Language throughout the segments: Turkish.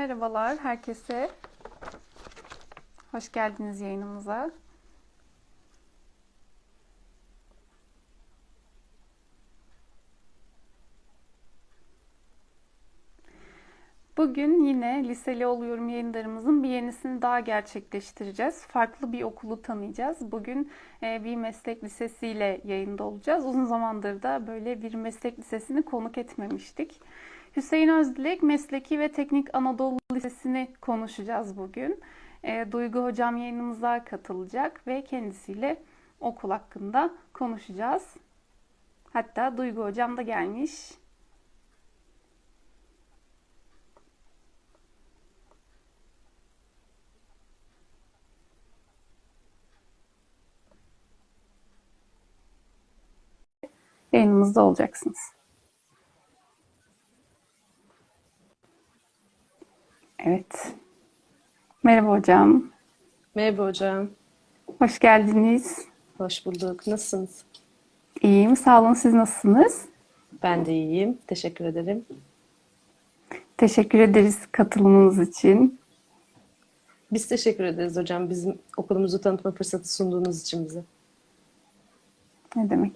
Merhabalar herkese. Hoş geldiniz yayınımıza. Bugün yine Liseli Oluyorum yayınlarımızın bir yenisini daha gerçekleştireceğiz. Farklı bir okulu tanıyacağız. Bugün e, bir meslek lisesiyle yayında olacağız. Uzun zamandır da böyle bir meslek lisesini konuk etmemiştik. Hüseyin Özdilek Mesleki ve Teknik Anadolu Lisesi'ni konuşacağız bugün. E, Duygu Hocam yayınımıza katılacak ve kendisiyle okul hakkında konuşacağız. Hatta Duygu Hocam da gelmiş. Yayınımızda olacaksınız. Evet. Merhaba hocam. Merhaba hocam. Hoş geldiniz. Hoş bulduk. Nasılsınız? İyiyim. Sağ olun. Siz nasılsınız? Ben de iyiyim. Teşekkür ederim. Teşekkür ederiz katılımınız için. Biz teşekkür ederiz hocam. Bizim okulumuzu tanıtma fırsatı sunduğunuz için bize. Ne demek?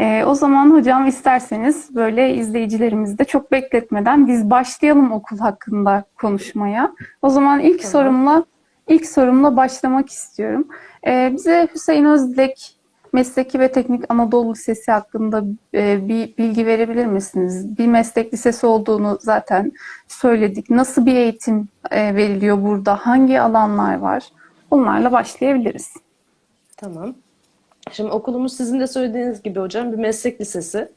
Ee, o zaman hocam isterseniz böyle izleyicilerimizi de çok bekletmeden biz başlayalım okul hakkında konuşmaya. O zaman ilk Tamam. sorumla ilk sorumla başlamak istiyorum. Ee, bize Hüseyin Özdilek Mesleki ve Teknik Anadolu Lisesi hakkında e, bir bilgi verebilir misiniz? Bir meslek lisesi olduğunu zaten söyledik. Nasıl bir eğitim e, veriliyor burada? Hangi alanlar var? Bunlarla başlayabiliriz. Tamam. Şimdi okulumuz sizin de söylediğiniz gibi hocam bir meslek lisesi.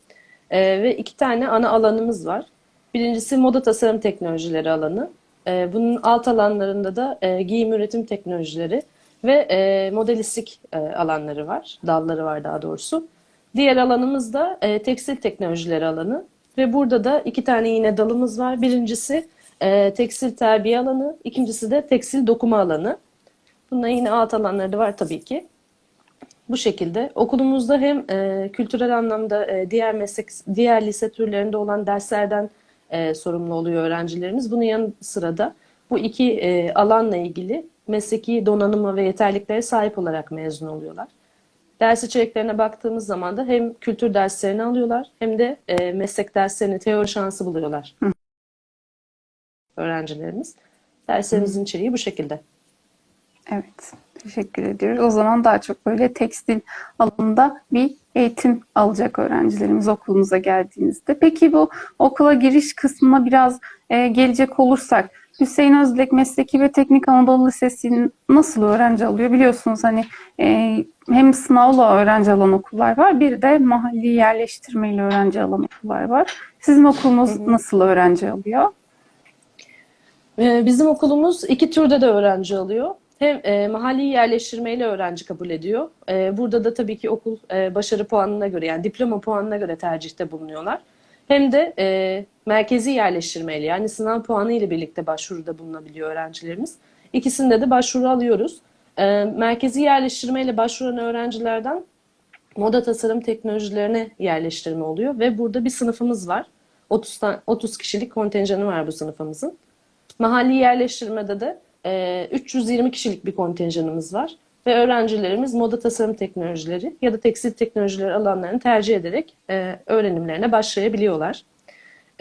Ee, ve iki tane ana alanımız var. Birincisi moda tasarım teknolojileri alanı. Ee, bunun alt alanlarında da e, giyim üretim teknolojileri ve e, modelistlik e, alanları var. Dalları var daha doğrusu. Diğer alanımız da e, tekstil teknolojileri alanı. Ve burada da iki tane yine dalımız var. Birincisi e, tekstil terbiye alanı, ikincisi de tekstil dokuma alanı. Bunların yine alt alanları da var tabii ki. Bu şekilde okulumuzda hem e, kültürel anlamda e, diğer meslek, diğer lise türlerinde olan derslerden e, sorumlu oluyor öğrencilerimiz. Bunun yanı sıra da bu iki e, alanla ilgili mesleki donanıma ve yeterliliklere sahip olarak mezun oluyorlar. Ders içeriklerine baktığımız zaman da hem kültür derslerini alıyorlar hem de e, meslek derslerini teori şansı buluyorlar öğrencilerimiz. Derslerimizin içeriği bu şekilde. Evet, teşekkür ediyoruz. O zaman daha çok böyle tekstil alanında bir eğitim alacak öğrencilerimiz okulumuza geldiğinizde. Peki bu okula giriş kısmına biraz e, gelecek olursak, Hüseyin Özdilek Mesleki ve Teknik Anadolu Lisesi'nin nasıl öğrenci alıyor? Biliyorsunuz hani e, hem sınavla öğrenci alan okullar var, bir de mahalli yerleştirmeyle öğrenci alan okullar var. Sizin okulunuz nasıl öğrenci alıyor? Ee, Bizim okulumuz iki türde de öğrenci alıyor. Hem e, mahalli yerleştirmeyle öğrenci kabul ediyor. E, burada da tabii ki okul e, başarı puanına göre yani diploma puanına göre tercihte bulunuyorlar. Hem de e, merkezi yerleştirmeyle yani sınav puanı ile birlikte başvuruda bulunabiliyor öğrencilerimiz. İkisinde de başvuru alıyoruz. E, merkezi yerleştirmeyle başvuran öğrencilerden moda tasarım teknolojilerine yerleştirme oluyor ve burada bir sınıfımız var. 30, tane, 30 kişilik kontenjanı var bu sınıfımızın. Mahalli yerleştirmede de e, 320 kişilik bir kontenjanımız var. Ve öğrencilerimiz moda tasarım teknolojileri ya da tekstil teknolojileri alanlarını tercih ederek e, öğrenimlerine başlayabiliyorlar.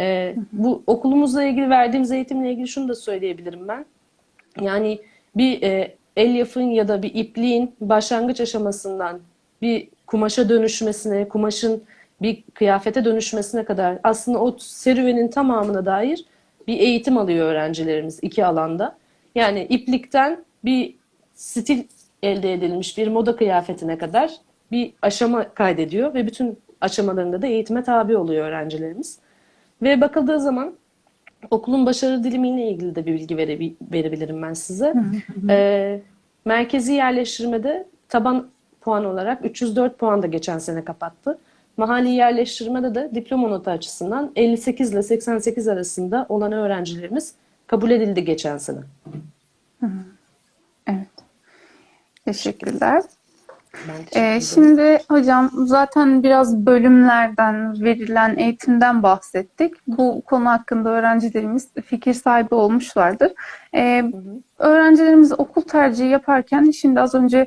E, bu okulumuzla ilgili verdiğimiz eğitimle ilgili şunu da söyleyebilirim ben. Yani bir e, elyafın ya da bir ipliğin başlangıç aşamasından bir kumaşa dönüşmesine, kumaşın bir kıyafete dönüşmesine kadar aslında o serüvenin tamamına dair bir eğitim alıyor öğrencilerimiz iki alanda. Yani iplikten bir stil elde edilmiş bir moda kıyafetine kadar bir aşama kaydediyor ve bütün aşamalarında da eğitime tabi oluyor öğrencilerimiz. Ve bakıldığı zaman okulun başarı dilimiyle ilgili de bir bilgi verebi- verebilirim ben size. Ee, merkezi yerleştirmede taban puan olarak 304 puan da geçen sene kapattı. Mahalli yerleştirmede de diploma notu açısından 58 ile 88 arasında olan öğrencilerimiz kabul edildi geçen sene. Evet. Teşekkürler. Ee, şimdi hocam zaten biraz bölümlerden, verilen eğitimden bahsettik. Bu konu hakkında öğrencilerimiz fikir sahibi olmuşlardır. Ee, Hı hı. öğrencilerimiz okul tercihi yaparken şimdi az önce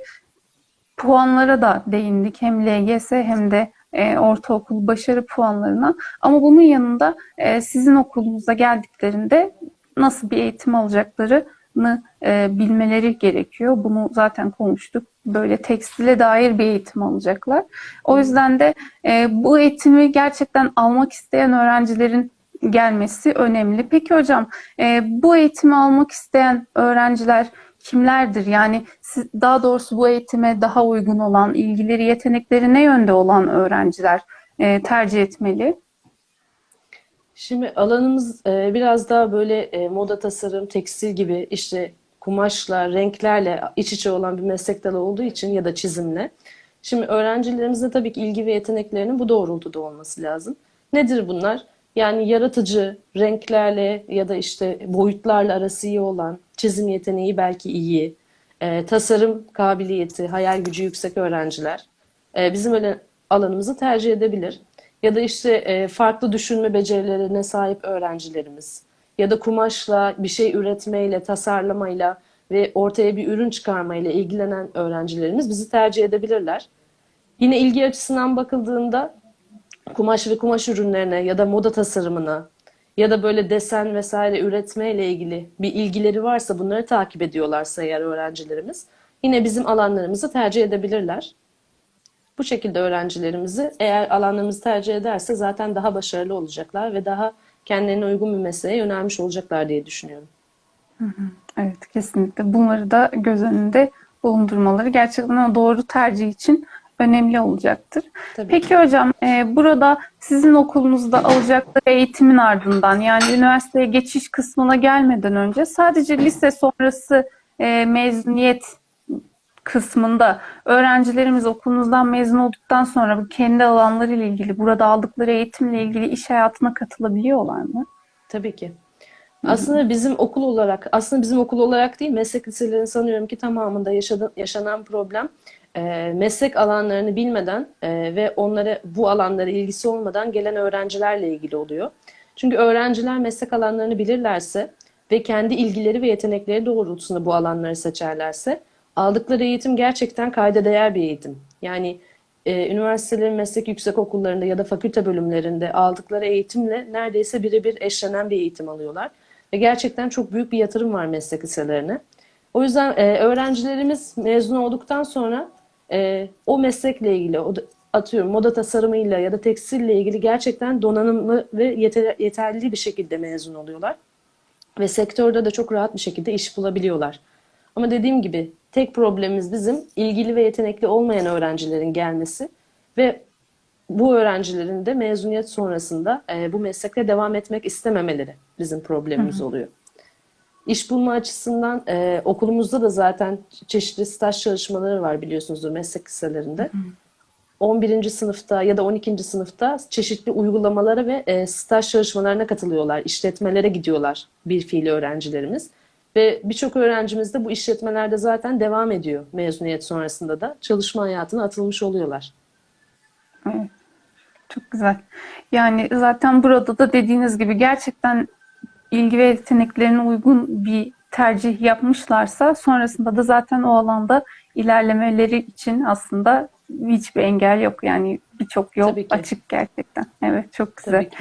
puanlara da değindik. Hem LGS hem de e, ortaokul başarı puanlarına. Ama bunun yanında e, sizin okulunuza geldiklerinde nasıl bir eğitim alacaklarını e, bilmeleri gerekiyor. Bunu zaten konuştuk. Böyle tekstile dair bir eğitim alacaklar. O yüzden de e, bu eğitimi gerçekten almak isteyen öğrencilerin gelmesi önemli. Peki hocam, e, bu eğitimi almak isteyen öğrenciler kimlerdir? Yani siz, daha doğrusu bu eğitime daha uygun olan, ilgileri, yetenekleri ne yönde olan öğrenciler e, tercih etmeli? Şimdi alanımız e, biraz daha böyle e, moda tasarım, tekstil gibi işte kumaşla, renklerle iç içe olan bir meslek dalı olduğu için ya da çizimle. Şimdi öğrencilerimizde tabii ki ilgi ve yeteneklerinin bu doğrultuda olması lazım. Nedir bunlar? Yani yaratıcı, renklerle ya da işte boyutlarla arası iyi olan, çizim yeteneği belki iyi, e, tasarım kabiliyeti, hayal gücü yüksek öğrenciler e, bizim öyle alanımızı tercih edebilir. Ya da işte e, farklı düşünme becerilerine sahip öğrencilerimiz ya da kumaşla bir şey üretmeyle, tasarlamayla ve ortaya bir ürün çıkarmayla ilgilenen öğrencilerimiz bizi tercih edebilirler. Yine ilgi açısından bakıldığında kumaş ve kumaş ürünlerine ya da moda tasarımına ya da böyle desen vesaire üretmeyle ilgili bir ilgileri varsa bunları takip ediyorlarsa eğer öğrencilerimiz yine bizim alanlarımızı tercih edebilirler. Bu şekilde öğrencilerimizi eğer alanlarımızı tercih ederse zaten daha başarılı olacaklar ve daha kendilerine uygun bir mesleğe yönelmiş olacaklar diye düşünüyorum. Evet, kesinlikle. Bunları da göz önünde bulundurmaları gerçekten doğru tercih için önemli olacaktır. Tabii. Peki hocam, e, burada sizin okulunuzda alacakları eğitimin ardından yani üniversiteye geçiş kısmına gelmeden önce sadece lise sonrası e, mezuniyet kısmında öğrencilerimiz okulunuzdan mezun olduktan sonra bu kendi alanlarıyla ilgili, burada aldıkları eğitimle ilgili iş hayatına katılabiliyorlar mı? Tabii ki. Aslında bizim okul olarak, aslında bizim okul olarak değil, meslek liselerinin sanıyorum ki tamamında yaşadı, yaşanan problem e, meslek alanlarını bilmeden e, ve onlara bu alanlara ilgisi olmadan gelen öğrencilerle ilgili oluyor. Çünkü öğrenciler meslek alanlarını bilirlerse ve kendi ilgileri ve yetenekleri doğrultusunda bu alanları seçerlerse aldıkları eğitim gerçekten kayda değer bir eğitim. Yani e, üniversitelerin meslek yüksek okullarında ya da fakülte bölümlerinde aldıkları eğitimle neredeyse birebir eşlenen bir eğitim alıyorlar. Ve gerçekten çok büyük bir yatırım var meslek liselerine. O yüzden e, öğrencilerimiz mezun olduktan sonra e, o meslekle ilgili, o atıyorum moda tasarımıyla ya da tekstille ilgili gerçekten donanımlı ve yeter, yeterli bir şekilde mezun oluyorlar. Ve sektörde de çok rahat bir şekilde iş bulabiliyorlar. Ama dediğim gibi tek problemimiz bizim ilgili ve yetenekli olmayan öğrencilerin gelmesi ve bu öğrencilerin de mezuniyet sonrasında e, bu meslekte devam etmek istememeleri bizim problemimiz oluyor. İş bulma açısından e, okulumuzda da zaten çeşitli staj çalışmaları var biliyorsunuzdur meslek liselerinde. 11. sınıfta ya da 12. sınıfta çeşitli uygulamalara ve e, staj çalışmalarına katılıyorlar. İşletmelere gidiyorlar bir fiili öğrencilerimiz. Ve birçok öğrencimiz de bu işletmelerde zaten devam ediyor mezuniyet sonrasında da çalışma hayatına atılmış oluyorlar. Evet, çok güzel. Yani zaten burada da dediğiniz gibi gerçekten ilgi ve yeteneklerine uygun bir tercih yapmışlarsa sonrasında da zaten o alanda ilerlemeleri için aslında hiçbir engel yok. Yani birçok yol açık gerçekten. Evet, çok güzel. Tabii ki.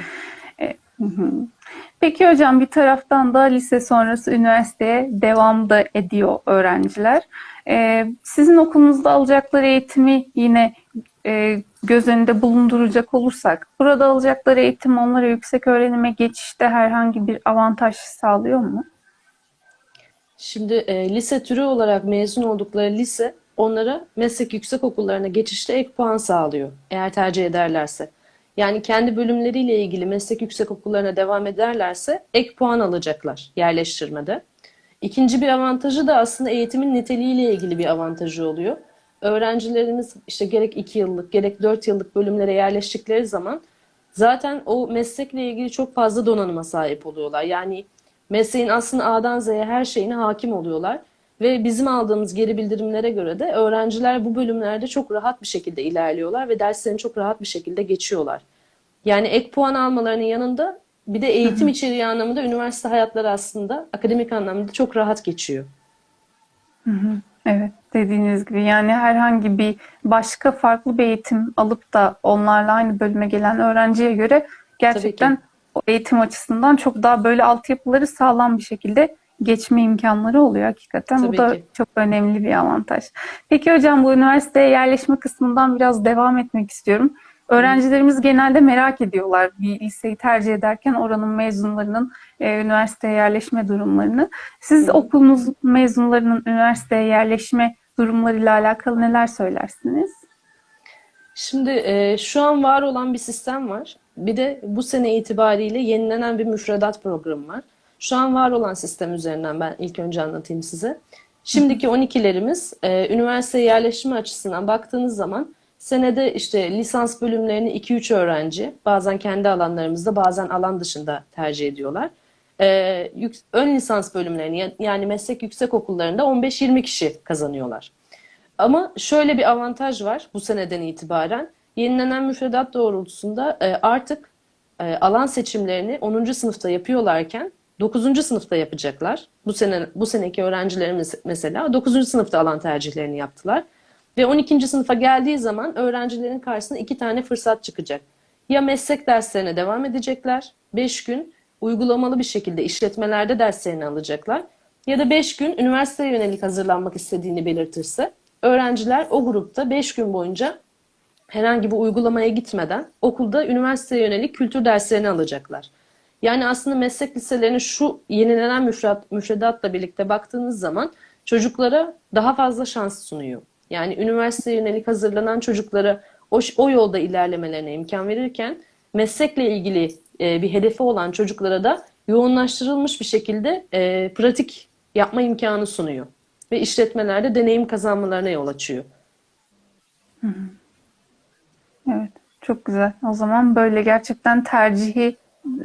Peki hocam bir taraftan da lise sonrası üniversiteye devam da ediyor öğrenciler. Ee, sizin okulunuzda alacakları eğitimi yine e, göz önünde bulunduracak olursak, burada alacakları eğitim onlara yüksek öğrenime geçişte herhangi bir avantaj sağlıyor mu? Şimdi e, lise türü olarak mezun oldukları lise onlara meslek yüksek okullarına geçişte ek puan sağlıyor eğer tercih ederlerse. Yani kendi bölümleriyle ilgili meslek yüksek okullarına devam ederlerse ek puan alacaklar yerleştirmede. İkinci bir avantajı da aslında eğitimin niteliğiyle ilgili bir avantajı oluyor. Öğrencilerimiz işte gerek 2 yıllık gerek 4 yıllık bölümlere yerleştikleri zaman zaten o meslekle ilgili çok fazla donanıma sahip oluyorlar. Yani mesleğin aslında A'dan Z'ye her şeyine hakim oluyorlar. Ve bizim aldığımız geri bildirimlere göre de öğrenciler bu bölümlerde çok rahat bir şekilde ilerliyorlar ve derslerini çok rahat bir şekilde geçiyorlar. Yani ek puan almalarının yanında bir de eğitim içeriği anlamında üniversite hayatları aslında akademik anlamda çok rahat geçiyor. Evet, dediğiniz gibi yani herhangi bir başka farklı bir eğitim alıp da onlarla aynı bölüme gelen öğrenciye göre gerçekten o eğitim açısından çok daha böyle altyapıları sağlam bir şekilde geçme imkanları oluyor hakikaten. Bu Tabii da ki. çok önemli bir avantaj. Peki hocam bu üniversiteye yerleşme kısmından biraz devam etmek istiyorum. Öğrencilerimiz genelde merak ediyorlar bir liseyi tercih ederken oranın mezunlarının e, üniversiteye yerleşme durumlarını. Siz okulunuz mezunlarının üniversiteye yerleşme durumlarıyla alakalı neler söylersiniz? Şimdi e, şu an var olan bir sistem var. Bir de bu sene itibariyle yenilenen bir müfredat programı var. Şu an var olan sistem üzerinden ben ilk önce anlatayım size. Şimdiki 12'lerimiz e, üniversiteye yerleşme açısından baktığınız zaman senede işte lisans bölümlerini 2-3 öğrenci bazen kendi alanlarımızda bazen alan dışında tercih ediyorlar. E, yük- ön lisans bölümlerini ya- yani meslek yüksek okullarında 15-20 kişi kazanıyorlar. Ama şöyle bir avantaj var bu seneden itibaren. Yenilenen müfredat doğrultusunda e, artık e, alan seçimlerini 10. sınıfta yapıyorlarken 9. sınıfta yapacaklar. Bu sene bu seneki öğrencilerimiz mesela 9. sınıfta alan tercihlerini yaptılar. Ve 12. sınıfa geldiği zaman öğrencilerin karşısına iki tane fırsat çıkacak. Ya meslek derslerine devam edecekler, 5 gün uygulamalı bir şekilde işletmelerde derslerini alacaklar. Ya da 5 gün üniversiteye yönelik hazırlanmak istediğini belirtirse öğrenciler o grupta 5 gün boyunca herhangi bir uygulamaya gitmeden okulda üniversiteye yönelik kültür derslerini alacaklar. Yani aslında meslek liselerinin şu yenilenen müfredat, müfredatla birlikte baktığınız zaman çocuklara daha fazla şans sunuyor. Yani üniversiteye yönelik hazırlanan çocuklara o, o yolda ilerlemelerine imkan verirken meslekle ilgili e, bir hedefi olan çocuklara da yoğunlaştırılmış bir şekilde e, pratik yapma imkanı sunuyor. Ve işletmelerde deneyim kazanmalarına yol açıyor. Evet, çok güzel. O zaman böyle gerçekten tercihi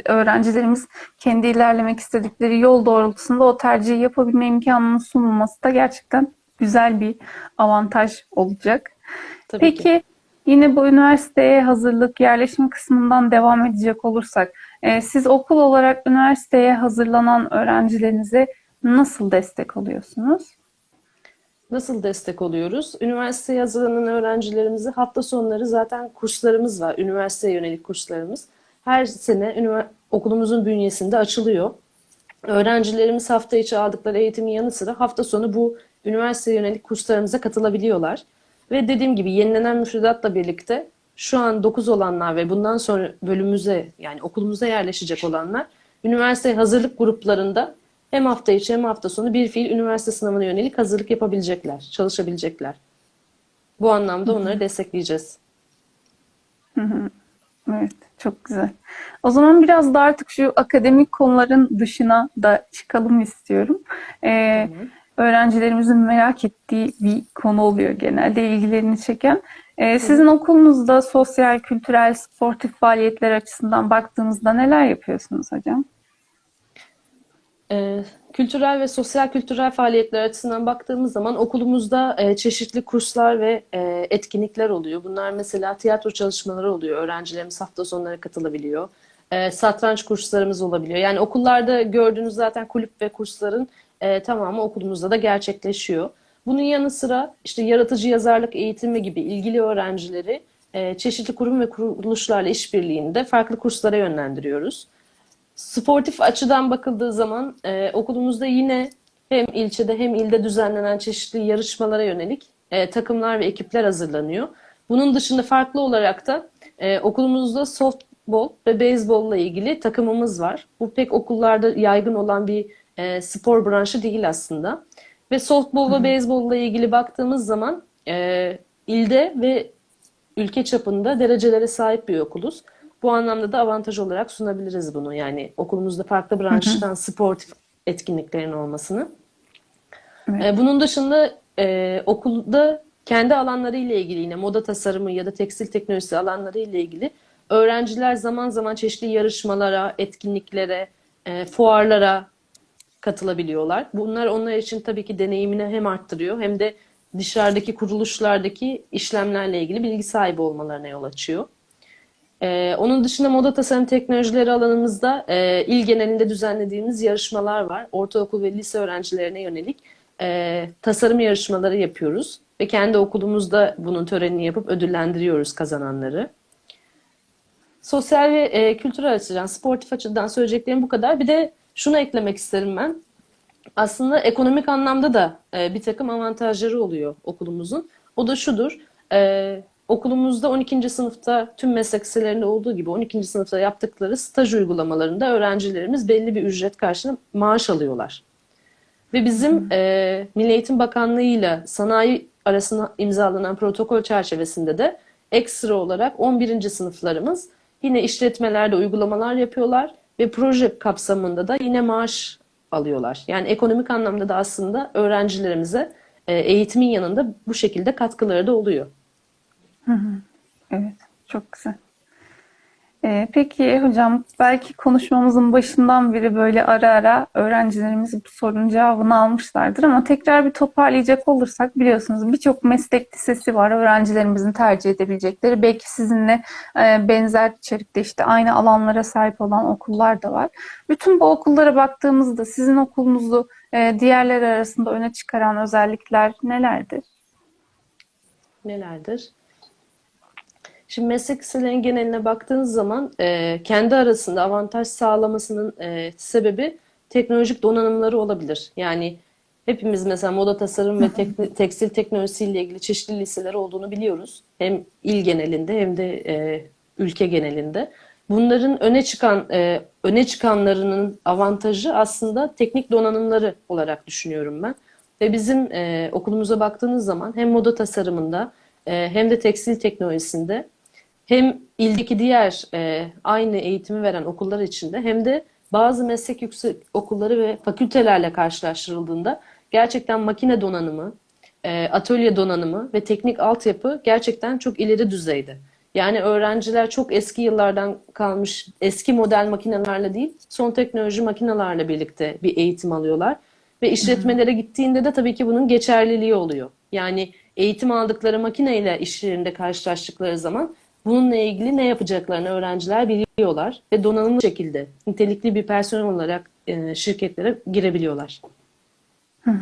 öğrencilerimiz kendi ilerlemek istedikleri yol doğrultusunda o tercihi yapabilme imkanının sunulması da gerçekten güzel bir avantaj olacak. Tabii ki. Peki yine bu üniversiteye hazırlık yerleşim kısmından devam edecek olursak, e, siz okul olarak üniversiteye hazırlanan öğrencilerinize nasıl destek oluyorsunuz? Nasıl destek oluyoruz? Üniversiteye hazırlanan öğrencilerimizi hafta sonları zaten kurslarımız var. Üniversiteye yönelik kurslarımız. Her sene okulumuzun bünyesinde açılıyor. Öğrencilerimiz hafta içi aldıkları eğitimin yanı sıra hafta sonu bu üniversiteye yönelik kurslarımıza katılabiliyorlar. Ve dediğim gibi yenilenen müfredatla birlikte şu an 9 olanlar ve bundan sonra bölümümüze yani okulumuza yerleşecek olanlar üniversiteye hazırlık gruplarında hem hafta içi hem hafta sonu bir fiil üniversite sınavına yönelik hazırlık yapabilecekler, çalışabilecekler. Bu anlamda onları destekleyeceğiz. Evet, çok güzel. O zaman biraz da artık şu akademik konuların dışına da çıkalım istiyorum. Ee, öğrencilerimizin merak ettiği bir konu oluyor genelde, ilgilerini çeken. Ee, sizin okulunuzda sosyal, kültürel, sportif faaliyetler açısından baktığımızda neler yapıyorsunuz hocam? Ee, kültürel ve sosyal kültürel faaliyetler açısından baktığımız zaman okulumuzda e, çeşitli kurslar ve e, etkinlikler oluyor. Bunlar mesela tiyatro çalışmaları oluyor. Öğrencilerimiz hafta sonları katılabiliyor. E, satranç kurslarımız olabiliyor. Yani okullarda gördüğünüz zaten kulüp ve kursların e, tamamı okulumuzda da gerçekleşiyor. Bunun yanı sıra işte yaratıcı yazarlık eğitimi gibi ilgili öğrencileri e, çeşitli kurum ve kuruluşlarla işbirliğinde farklı kurslara yönlendiriyoruz. Sportif açıdan bakıldığı zaman e, okulumuzda yine hem ilçede hem ilde düzenlenen çeşitli yarışmalara yönelik e, takımlar ve ekipler hazırlanıyor. Bunun dışında farklı olarak da e, okulumuzda softball ve beyzbolla ilgili takımımız var. Bu pek okullarda yaygın olan bir e, spor branşı değil aslında. Ve softball ve beyzbolla ilgili baktığımız zaman e, ilde ve ülke çapında derecelere sahip bir okuluz. Bu anlamda da avantaj olarak sunabiliriz bunu. Yani okulumuzda farklı branştan sportif etkinliklerin olmasını. Evet. Ee, Bunun dışında e, okulda kendi alanları ile ilgili yine moda tasarımı ya da tekstil teknolojisi alanları ile ilgili öğrenciler zaman zaman çeşitli yarışmalara, etkinliklere, e, fuarlara katılabiliyorlar. Bunlar onlar için tabii ki deneyimini hem arttırıyor hem de dışarıdaki kuruluşlardaki işlemlerle ilgili bilgi sahibi olmalarına yol açıyor. Ee, onun dışında moda tasarım teknolojileri alanımızda e, il genelinde düzenlediğimiz yarışmalar var. Ortaokul ve lise öğrencilerine yönelik e, tasarım yarışmaları yapıyoruz. Ve kendi okulumuzda bunun törenini yapıp ödüllendiriyoruz kazananları. Sosyal ve e, kültürel açıdan, sportif açıdan söyleyeceklerim bu kadar. Bir de şunu eklemek isterim ben. Aslında ekonomik anlamda da e, bir takım avantajları oluyor okulumuzun. O da şudur. E, okulumuzda 12. sınıfta tüm meslek liselerinde olduğu gibi 12. sınıfta yaptıkları staj uygulamalarında öğrencilerimiz belli bir ücret karşılığında maaş alıyorlar. Ve bizim e, Milli Eğitim Bakanlığı ile sanayi arasında imzalanan protokol çerçevesinde de ekstra olarak 11. sınıflarımız yine işletmelerde uygulamalar yapıyorlar ve proje kapsamında da yine maaş alıyorlar. Yani ekonomik anlamda da aslında öğrencilerimize e, eğitimin yanında bu şekilde katkıları da oluyor. Evet, çok güzel. Ee, peki hocam, belki konuşmamızın başından beri böyle ara ara öğrencilerimiz bu sorunun cevabını almışlardır ama tekrar bir toparlayacak olursak biliyorsunuz birçok meslek lisesi var öğrencilerimizin tercih edebilecekleri. Belki sizinle e, benzer içerikte işte aynı alanlara sahip olan okullar da var. Bütün bu okullara baktığımızda sizin okulunuzu e, diğerleri arasında öne çıkaran özellikler nelerdir? Nelerdir? Şimdi meslek liselerinin geneline baktığınız zaman e, kendi arasında avantaj sağlamasının e, sebebi teknolojik donanımları olabilir. Yani hepimiz mesela moda tasarım ve tek- tekstil teknolojisiyle ilgili çeşitli liseler olduğunu biliyoruz. Hem il genelinde hem de e, ülke genelinde. Bunların öne çıkan e, öne çıkanlarının avantajı aslında teknik donanımları olarak düşünüyorum ben. Ve bizim e, okulumuza baktığınız zaman hem moda tasarımında e, hem de tekstil teknolojisinde hem ildeki diğer e, aynı eğitimi veren okullar içinde hem de bazı meslek yüksek okulları ve fakültelerle karşılaştırıldığında gerçekten makine donanımı, e, atölye donanımı ve teknik altyapı gerçekten çok ileri düzeyde. Yani öğrenciler çok eski yıllardan kalmış eski model makinelerle değil, son teknoloji makinelerle birlikte bir eğitim alıyorlar. Ve işletmelere gittiğinde de tabii ki bunun geçerliliği oluyor. Yani eğitim aldıkları makineyle iş yerinde karşılaştıkları zaman bununla ilgili ne yapacaklarını öğrenciler biliyorlar ve donanımlı şekilde nitelikli bir personel olarak e, şirketlere girebiliyorlar. Evet.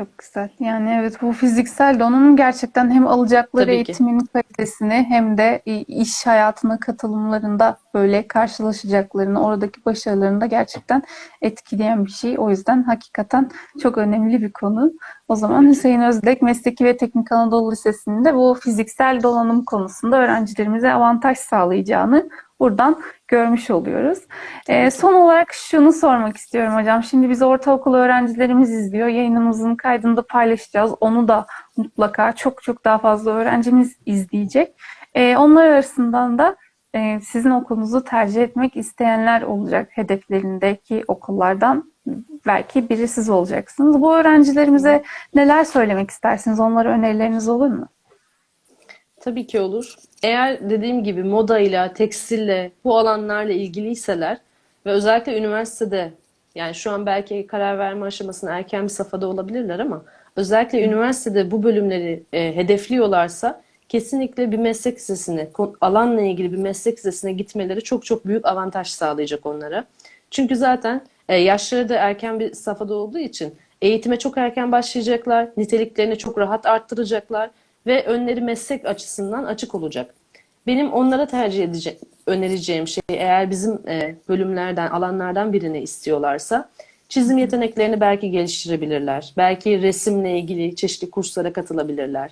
Çok güzel. Yani evet bu fiziksel donanım gerçekten hem alacakları Tabii ki. eğitimin kalitesini hem de iş hayatına katılımlarında böyle karşılaşacaklarını, oradaki başarılarını da gerçekten etkileyen bir şey. O yüzden hakikaten çok önemli bir konu. O zaman Hüseyin Özdek Mesleki ve Teknik Anadolu Lisesi'nde bu fiziksel donanım konusunda öğrencilerimize avantaj sağlayacağını buradan görmüş oluyoruz. Ee, son olarak şunu sormak istiyorum hocam. Şimdi biz ortaokul öğrencilerimiz izliyor. Yayınımızın kaydını da paylaşacağız. Onu da mutlaka çok çok daha fazla öğrencimiz izleyecek. Ee, onlar arasından da e, sizin okulunuzu tercih etmek isteyenler olacak hedeflerindeki okullardan. Belki biri siz olacaksınız. Bu öğrencilerimize neler söylemek istersiniz? Onlara önerileriniz olur mu? Tabii ki olur. Eğer dediğim gibi modayla, tekstille, bu alanlarla ilgiliyseler ve özellikle üniversitede yani şu an belki karar verme aşamasında erken bir safhada olabilirler ama özellikle üniversitede bu bölümleri e, hedefliyorlarsa kesinlikle bir meslek lisesine, alanla ilgili bir meslek lisesine gitmeleri çok çok büyük avantaj sağlayacak onlara. Çünkü zaten e, yaşları da erken bir safhada olduğu için eğitime çok erken başlayacaklar, niteliklerini çok rahat arttıracaklar ve önleri meslek açısından açık olacak. Benim onlara tercih edecek, önereceğim şey eğer bizim e, bölümlerden, alanlardan birini istiyorlarsa çizim yeteneklerini belki geliştirebilirler. Belki resimle ilgili çeşitli kurslara katılabilirler.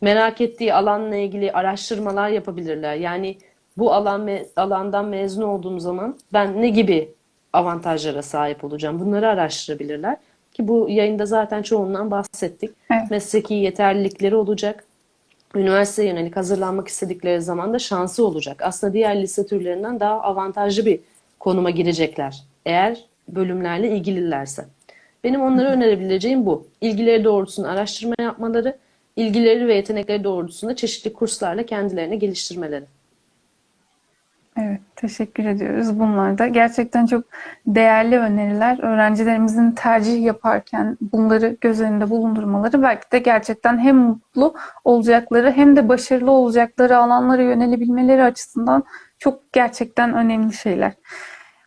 Merak ettiği alanla ilgili araştırmalar yapabilirler. Yani bu alan me- alandan mezun olduğum zaman ben ne gibi avantajlara sahip olacağım? Bunları araştırabilirler. Ki bu yayında zaten çoğundan bahsettik. Evet. Mesleki yeterlilikleri olacak. Üniversiteye yönelik hazırlanmak istedikleri zaman da şansı olacak. Aslında diğer lise türlerinden daha avantajlı bir konuma girecekler. Eğer bölümlerle ilgililerse. Benim onlara önerebileceğim bu. İlgileri doğrultusunda araştırma yapmaları, ilgileri ve yetenekleri doğrultusunda çeşitli kurslarla kendilerini geliştirmeleri. Evet, teşekkür ediyoruz. Bunlar da gerçekten çok değerli öneriler. Öğrencilerimizin tercih yaparken bunları göz önünde bulundurmaları belki de gerçekten hem mutlu olacakları hem de başarılı olacakları alanlara yönelebilmeleri açısından çok gerçekten önemli şeyler.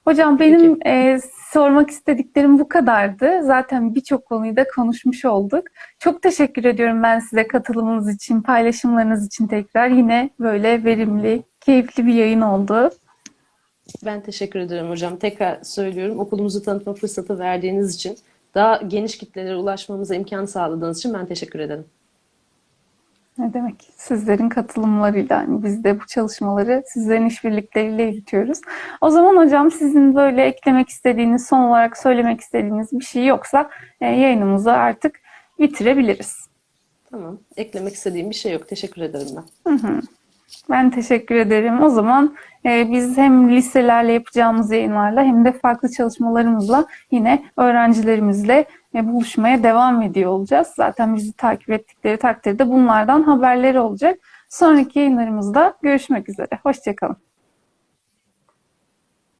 Hocam benim e, sormak istediklerim bu kadardı. Zaten birçok konuyu da konuşmuş olduk. Çok teşekkür ediyorum ben size katılımınız için, paylaşımlarınız için tekrar. Yine böyle verimli, keyifli bir yayın oldu. Ben teşekkür ederim hocam. Tekrar söylüyorum okulumuzu tanıtma fırsatı verdiğiniz için, daha geniş kitlelere ulaşmamıza imkan sağladığınız için ben teşekkür ederim. Ne demek? Sizlerin katılımlarıyla hani biz de bu çalışmaları sizlerin işbirlikleriyle yürütüyoruz. O zaman hocam sizin böyle eklemek istediğiniz, son olarak söylemek istediğiniz bir şey yoksa e, yayınımızı artık bitirebiliriz. Tamam. Eklemek istediğim bir şey yok. Teşekkür ederim ben. Ben teşekkür ederim. O zaman e, biz hem liselerle yapacağımız yayınlarla hem de farklı çalışmalarımızla yine öğrencilerimizle e, buluşmaya devam ediyor olacağız. Zaten bizi takip ettikleri takdirde bunlardan haberleri olacak. Sonraki yayınlarımızda görüşmek üzere. Hoşçakalın.